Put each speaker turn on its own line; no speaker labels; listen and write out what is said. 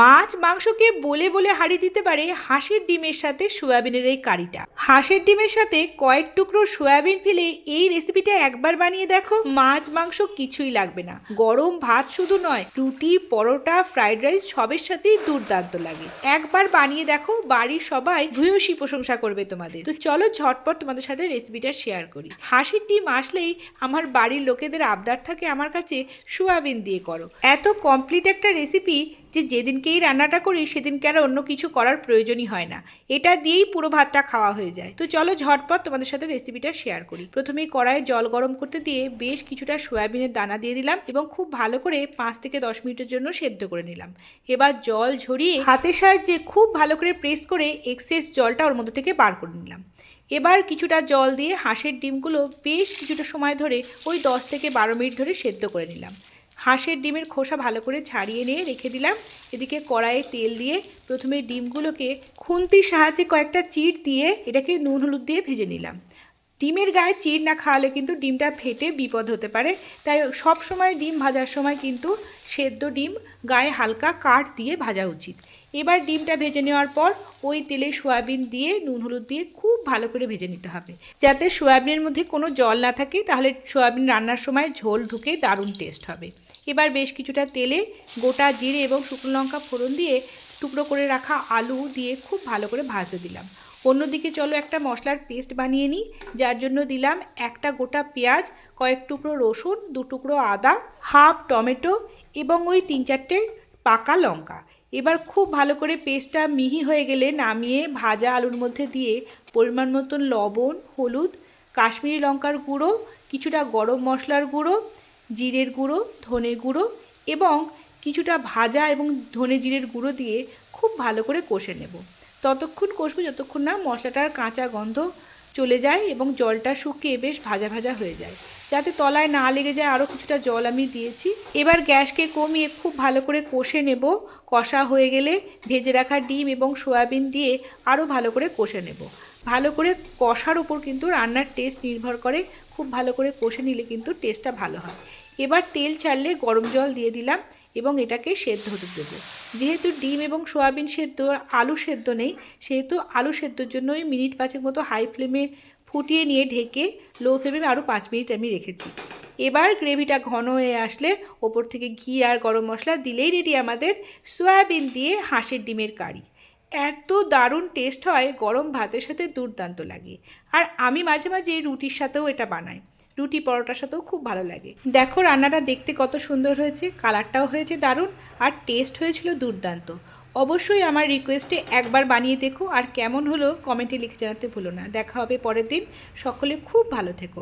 মাছ, মাংসকে বলে বলে হারিয়ে দিতে পারে হাঁসের ডিমের সাথে সয়াবিনের এই কারিটা। হাঁসের ডিমের সাথে কয়েক টুকরো সয়াবিন ফেলে এই রেসিপিটা একবার বানিয়ে দেখো। মাছ, মাংস কিছুই লাগবে না। গরম ভাত শুধু নয়, রুটি, পরোটা, ফ্রাইড রাইস সবের সাথেই দুর্দান্ত লাগে। একবার বানিয়ে দেখো, বাড়ির সবাই ভূয়সী প্রশংসা করবে তোমাদের। তো চলো ঝটপট তোমাদের সাথে রেসিপিটা শেয়ার করি। হাঁসের ডিম আসলেই আমার বাড়ির লোকেদের আবদার থাকে আমার কাছে সোয়াবিন দিয়ে করো। এত কমপ্লিট একটা রেসিপি যে যেদিনকেই রান্নাটা করি, সেদিনকে আর অন্য কিছু করার প্রয়োজনই হয় না। এটা দিয়েই পুরো ভাতটা খাওয়া হয়ে যায়। তো চলো ঝটপট তোমাদের সাথে রেসিপিটা শেয়ার করি। প্রথমেই কড়াইয়ে জল গরম করতে দিয়ে বেশ কিছুটা সয়াবিনের দানা দিয়ে দিলাম এবং খুব ভালো করে পাঁচ থেকে দশ মিনিটের জন্য সেদ্ধ করে নিলাম। এবার জল ঝরিয়ে হাতের সাহায্যে খুব ভালো করে প্রেস করে এক্সেস জলটা ওর মধ্যে থেকে বার করে নিলাম। এবার কিছুটা জল দিয়ে হাঁসের ডিমগুলো বেশ কিছুটা সময় ধরে ওই দশ থেকে বারো মিনিট ধরে সেদ্ধ করে নিলাম। হাঁসের ডিমের খোসা ভালো করে ছাড়িয়ে নিয়ে রেখে দিলাম। এদিকে কড়াইয়ে তেল দিয়ে প্রথমে ডিমগুলোকে খুন্তির সাহায্যে কয়েকটা চিড় দিয়ে এটাকে নুন হলুদ দিয়ে ভেজে নিলাম। ডিমের গায়ে চিড় না খাওয়ালে কিন্তু ডিমটা ফেটে বিপদ হতে পারে। তাই সব সময় ডিম ভাজার সময় কিন্তু সেদ্ধ ডিম গায়ে হালকা কাঠ দিয়ে ভাজা উচিত। এবার ডিমটা ভেজে নেওয়ার পর ওই তেলে সয়াবিন দিয়ে নুন হলুদ দিয়ে খুব ভালো করে ভেজে নিতে হবে। যাতে সয়াবিনের মধ্যে কোনো জল না থাকে, তাহলে সয়াবিন রান্নার সময় ঝোল ঢুকে দারুণ টেস্ট হবে। এবার বেশ কিছুটা তেলে গোটা জিরে এবং শুকনো লঙ্কা ফোড়ন দিয়ে টুকরো করে রাখা আলু দিয়ে খুব ভালো করে ভাজতে দিলাম। অন্যদিকে চলো একটা মশলার পেস্ট বানিয়ে নিই, যার জন্য দিলাম একটা গোটা পেঁয়াজ, কয়েক টুকরো রসুন, দু টুকরো আদা, হাফ টমেটো এবং ওই তিন চারটে পাকা লঙ্কা। এবার খুব ভালো করে পেস্টটা মিহি হয়ে গেলে নামিয়ে ভাজা আলুর মধ্যে দিয়ে পরিমাণ মতন লবণ, হলুদ, কাশ্মীরি লঙ্কার গুঁড়ো, কিছুটা গরম মশলার গুঁড়ো জিরের গুঁড়ো, ধনের গুঁড়ো এবং কিছুটা ভাজা এবং ধনে জিরের গুঁড়ো দিয়ে খুব ভালো করে কষে নেব। ততক্ষণ কষবো যতক্ষণ না মশলাটার কাঁচা গন্ধ চলে যায় এবং জলটা শুকিয়ে বেশ ভাজা ভাজা হয়ে যায়। যাতে তলায় না লেগে যায় আরও কিছুটা জল আমি দিয়েছি। এবার গ্যাসকে কমিয়ে খুব ভালো করে কষে নেব। কষা হয়ে গেলে ভেজে রাখা ডিম এবং সয়াবিন দিয়ে আরও ভালো করে কষে নেব। ভালো করে কষার উপর কিন্তু রান্নার টেস্ট নির্ভর করে। খুব ভালো করে কষে নিলে কিন্তু টেস্টটা ভালো হয়। এবার তেল ছাড়লে গরম জল দিয়ে দিলাম এবং এটাকে সেদ্ধ হতে দেবো। যেহেতু ডিম এবং সোয়াবিন সেদ্ধ, আলু সেদ্ধ নেই, সেহেতু আলু সেদ্ধর জন্য ওই মিনিট পাঁচেক মতো হাই ফ্লেমে ফুটিয়ে নিয়ে ঢেকে লো ফ্লেমে আরও পাঁচ মিনিট আমি রেখেছি। এবার গ্রেভিটা ঘন হয়ে আসলে ওপর থেকে ঘি আর গরম মশলা দিলেই রেডি আমাদের সয়াবিন দিয়ে হাঁসের ডিমের কারি। এত দারুণ টেস্ট হয়, গরম ভাতের সাথে দুর্দান্ত লাগে। আর আমি মাঝে মাঝে রুটির সাথেও এটা বানাই। রুটি পরোটার সাথেও খুব ভালো লাগে। দেখো রান্নাটা দেখতে কত সুন্দর হয়েছে, কালারটাও হয়েছে দারুণ আর টেস্ট হয়েছিল দুর্দান্ত। অবশ্যই আমার রিকোয়েস্টে একবার বানিয়ে দেখো আর কেমন হলো কমেন্টে লিখে জানাতে ভুলো না। দেখা হবে পরের দিন। সকলে খুব ভালো থেকো।